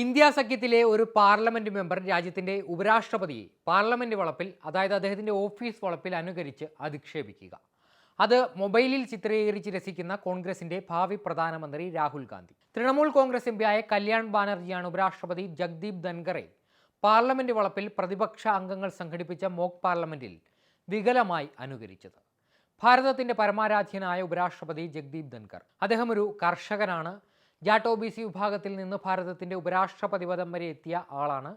India സഖ്യത്തിലെ ഒരു parliament member രാജ്യത്തിന്റെ ഉപരാഷ്ട്രപതിയെ parliament വളപ്പിൽ അതായത് അദ്ദേഹത്തിന്റെ ഓഫീസ് വളപ്പിൽ അനുകരിച്ച് അധിക്ഷേപിക്കുക. അത് മൊബൈലിൽ ചിത്രീകരിച്ച് രസിക്കുന്ന കോൺഗ്രസിന്റെ ഭാവി പ്രധാനമന്ത്രി രാഹുൽ ഗാന്ധി. തൃണമൂൽ കോൺഗ്രസ് എംപിയായ കല്യാൺ ബാനർജിയാണ് ഉപരാഷ്ട്രപതി ജഗ്ദീപ് ധൻഖറെ പാർലമെന്റ് വളപ്പിൽ പ്രതിപക്ഷ അംഗങ്ങൾ സംഘടിപ്പിച്ച മോക്ക് പാർലമെന്റിൽ വികലമായി അനുകരിച്ചത്. ഭാരതത്തിന്റെ പരമാരാധ്യനായ ഉപരാഷ്ട്രപതി ജഗ്ദീപ് ധൻഖർ. അദ്ദേഹം ഒരു കർഷകനാണ്. ജാട്ട് ഒ ബി സി വിഭാഗത്തിൽ നിന്ന് ഭാരതത്തിന്റെ ഉപരാഷ്ട്രപതി പദം വരെ എത്തിയ ആളാണ്.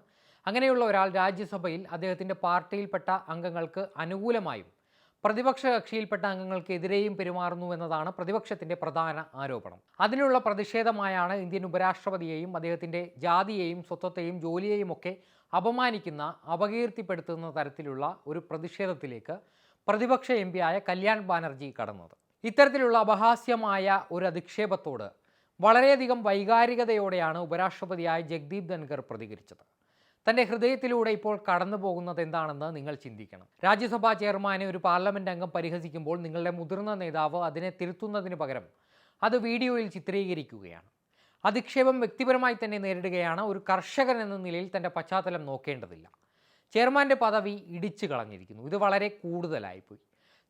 അങ്ങനെയുള്ള ഒരാൾ രാജ്യസഭയിൽ അദ്ദേഹത്തിന്റെ പാർട്ടിയിൽപ്പെട്ട അംഗങ്ങൾക്ക് അനുകൂലമായും പ്രതിപക്ഷ കക്ഷിയിൽപ്പെട്ട അംഗങ്ങൾക്ക് അംഗങ്ങൾക്കെതിരെയും പെരുമാറുന്നു എന്നതാണ് പ്രതിപക്ഷത്തിന്റെ പ്രധാന ആരോപണം. അതിനുള്ള പ്രതിഷേധമായാണ് ഇന്ത്യൻ ഉപരാഷ്ട്രപതിയെയും അദ്ദേഹത്തിന്റെ ജാതിയെയും സ്വത്വത്തെയും ജോലിയെയും ഒക്കെ അപമാനിക്കുന്ന അപകീർത്തിപ്പെടുത്തുന്ന തരത്തിലുള്ള ഒരു പ്രതിഷേധത്തിലേക്ക് പ്രതിപക്ഷ എം ആയ കല്യാൺ ബാനർജി കടന്നത്. ഇത്തരത്തിലുള്ള അപഹാസ്യമായ ഒരു അധിക്ഷേപത്തോട് വളരെയധികം വൈകാരികതയോടെയാണ് ഉപരാഷ്ട്രപതിയായ ജഗ്ദീപ് ധൻഖർ പ്രതികരിച്ചത്. തന്റെ ഹൃദയത്തിലൂടെ ഇപ്പോൾ കടന്നു പോകുന്നത് എന്താണെന്ന് നിങ്ങൾ ചിന്തിക്കണം. രാജ്യസഭാ ചെയർമാനെ ഒരു പാർലമെന്റ് അംഗം പരിഹസിക്കുമ്പോൾ നിങ്ങളുടെ മുതിർന്ന നേതാവ് അതിനെ തിരുത്തുന്നതിന് പകരം അത് വീഡിയോയിൽ ചിത്രീകരിക്കുകയാണ്. അധിക്ഷേപം വ്യക്തിപരമായി തന്നെ നേരിടുകയാണ് ഒരു കർഷകൻ എന്ന നിലയിൽ തന്റെ പശ്ചാത്തലം നോക്കേണ്ടതില്ല. ചെയർമാന്റെ പദവി ഇടിച്ചു കളഞ്ഞിരിക്കുന്നു. ഇത് വളരെ കൂടുതലായിപ്പോയി.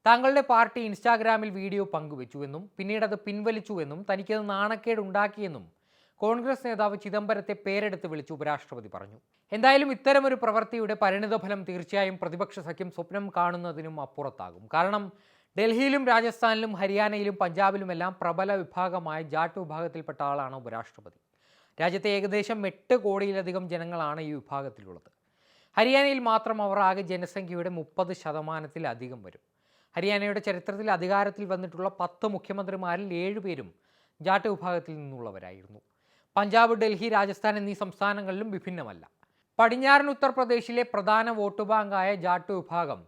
താങ്കളുടെ പാർട്ടി ഇൻസ്റ്റാഗ്രാമിൽ വീഡിയോ പങ്കുവെച്ചുവെന്നും പിന്നീട് അത് പിൻവലിച്ചുവെന്നും തനിക്കത് നാണക്കേട് ഉണ്ടാക്കിയെന്നും കോൺഗ്രസ് നേതാവ് ചിദംബരത്തെ പേരെടുത്ത് വിളിച്ച് ഉപരാഷ്ട്രപതി പറഞ്ഞു. എന്തായാലും ഇത്തരമൊരു പ്രവൃത്തിയുടെ പരിണിതഫലം തീർച്ചയായും പ്രതിപക്ഷ സഖ്യം സ്വപ്നം കാണുന്നതിനും അപ്പുറത്താകും. കാരണം ഡൽഹിയിലും രാജസ്ഥാനിലും ഹരിയാനയിലും പഞ്ചാബിലുമെല്ലാം പ്രബല വിഭാഗമായ ജാട്ട് വിഭാഗത്തിൽപ്പെട്ട ആളാണ് ഉപരാഷ്ട്രപതി. രാജ്യത്തെ ഏകദേശം എട്ട് കോടിയിലധികം ജനങ്ങളാണ് ഈ വിഭാഗത്തിലുള്ളത്. ഹരിയാനയിൽ മാത്രം അവർ ആകെ ജനസംഖ്യയുടെ മുപ്പത് ശതമാനത്തിലധികം വരും. ഹരിയാനയുടെ ചരിത്രത്തിൽ അധികാരത്തിൽ വന്നിട്ടുള്ള പത്ത് മുഖ്യമന്ത്രിമാരിൽ ഏഴുപേരും ജാട്ട് വിഭാഗത്തിൽ നിന്നുള്ളവരായിരുന്നു. പഞ്ചാബ് ഡൽഹി രാജസ്ഥാൻ എന്നീ സംസ്ഥാനങ്ങളിലും വിഭിന്നമല്ല. പടിഞ്ഞാറൻ ഉത്തർപ്രദേശിലെ പ്രധാന വോട്ട് ബാങ്കായ ജാട്ട് വിഭാഗം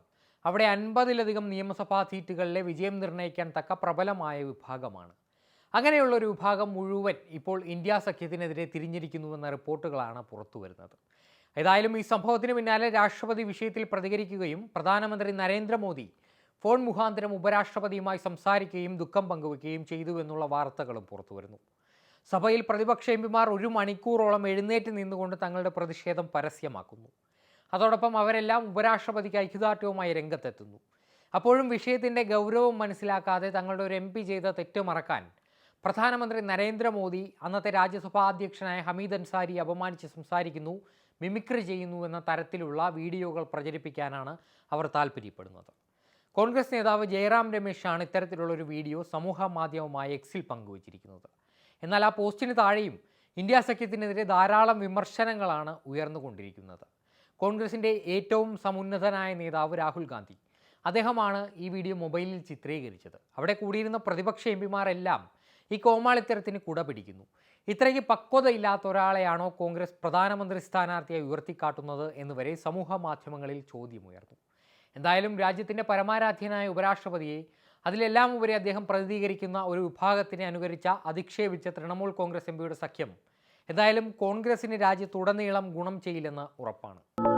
അവിടെ അൻപതിലധികം നിയമസഭാ സീറ്റുകളിലെ വിജയം നിർണയിക്കാൻ തക്ക പ്രബലമായ വിഭാഗമാണ്. അങ്ങനെയുള്ള ഒരു വിഭാഗം മുഴുവൻ ഇപ്പോൾ ഇന്ത്യ സഖ്യത്തിനെതിരെ തിരിഞ്ഞിരിക്കുന്നുവെന്ന റിപ്പോർട്ടുകളാണ് പുറത്തു വരുന്നത്. ഏതായാലും ഈ സംഭവത്തിന് പിന്നാലെ രാഷ്ട്രപതി വിഷയത്തിൽ പ്രതികരിക്കുകയും പ്രധാനമന്ത്രി നരേന്ദ്രമോദി ഫോൺ മുഖാന്തരം ഉപരാഷ്ട്രപതിയുമായി സംസാരിക്കുകയും ദുഃഖം പങ്കുവയ്ക്കുകയും ചെയ്തു എന്നുള്ള വാർത്തകളും പുറത്തുവരുന്നു. സഭയിൽ പ്രതിപക്ഷ എംപിമാർ ഒരു മണിക്കൂറോളം എഴുന്നേറ്റ് നിന്നുകൊണ്ട് തങ്ങളുടെ പ്രതിഷേധം പരസ്യമാക്കുന്നു. അതോടൊപ്പം അവരെല്ലാം ഉപരാഷ്ട്രപതിക്ക് ഐക്യദാർഢ്യവുമായി രംഗത്തെത്തുന്നു. അപ്പോഴും വിഷയത്തിന്റെ ഗൗരവം മനസ്സിലാക്കാതെ തങ്ങളുടെ ഒരു എം പി ചെയ്ത തെറ്റ് മറക്കാൻ പ്രധാനമന്ത്രി നരേന്ദ്രമോദി അന്നത്തെ രാജ്യസഭാ അധ്യക്ഷനായ ഹമീദ് അൻസാരി അപമാനിച്ച് സംസാരിക്കുന്നു മിമിക്രി ചെയ്യുന്നു എന്ന തരത്തിലുള്ള വീഡിയോകൾ പ്രചരിപ്പിക്കാനാണ് അവർ താല്പര്യപ്പെടുന്നത് കോൺഗ്രസ് നേതാവ് ജയറാം രമേശാണ് ഇത്തരത്തിലുള്ള ഒരു വീഡിയോ സമൂഹ മാധ്യമമായ എക്സിൽ പങ്കുവച്ചിരിക്കുന്നത്. എന്നാൽ ആ പോസ്റ്റിന് താഴെയും ഇന്ത്യ സഖ്യത്തിനെതിരെ ധാരാളം വിമർശനങ്ങളാണ് ഉയർന്നുകൊണ്ടിരിക്കുന്നത്. കോൺഗ്രസിന്റെ ഏറ്റവും സമുന്നതനായ നേതാവ് രാഹുൽ ഗാന്ധി. അദ്ദേഹമാണ് ഈ വീഡിയോ മൊബൈലിൽ ചിത്രീകരിച്ചത്. അവിടെ കൂടിയിരുന്ന പ്രതിപക്ഷ എം പിമാരെല്ലാം ഈ കോമാളിത്തരത്തിന് കുട പിടിക്കുന്നു. ഇത്രയ്ക്ക് പക്വതയില്ലാത്ത ഒരാളെയാണോ കോൺഗ്രസ് പ്രധാനമന്ത്രി സ്ഥാനാർത്ഥിയെ ഉയർത്തിക്കാട്ടുന്നത് എന്നുവരെ സമൂഹ മാധ്യമങ്ങളിൽ ചോദ്യമുയർന്നു എന്തായാലും രാജ്യത്തിന്റെ പരമാരാധ്യനായ ഉപരാഷ്ട്രപതിയെ അതിലെല്ലാം ഉപരി അദ്ദേഹം പ്രതിനിധീകരിക്കുന്ന ഒരു വിഭാഗത്തിനെ അനുകരിച്ച അധിക്ഷേപിച്ച തൃണമൂൽ കോൺഗ്രസ് എം സഖ്യം. എന്തായാലും കോൺഗ്രസിന് രാജ്യത്തുടനീളം ഗുണം ചെയ്യില്ലെന്ന് ഉറപ്പാണ്.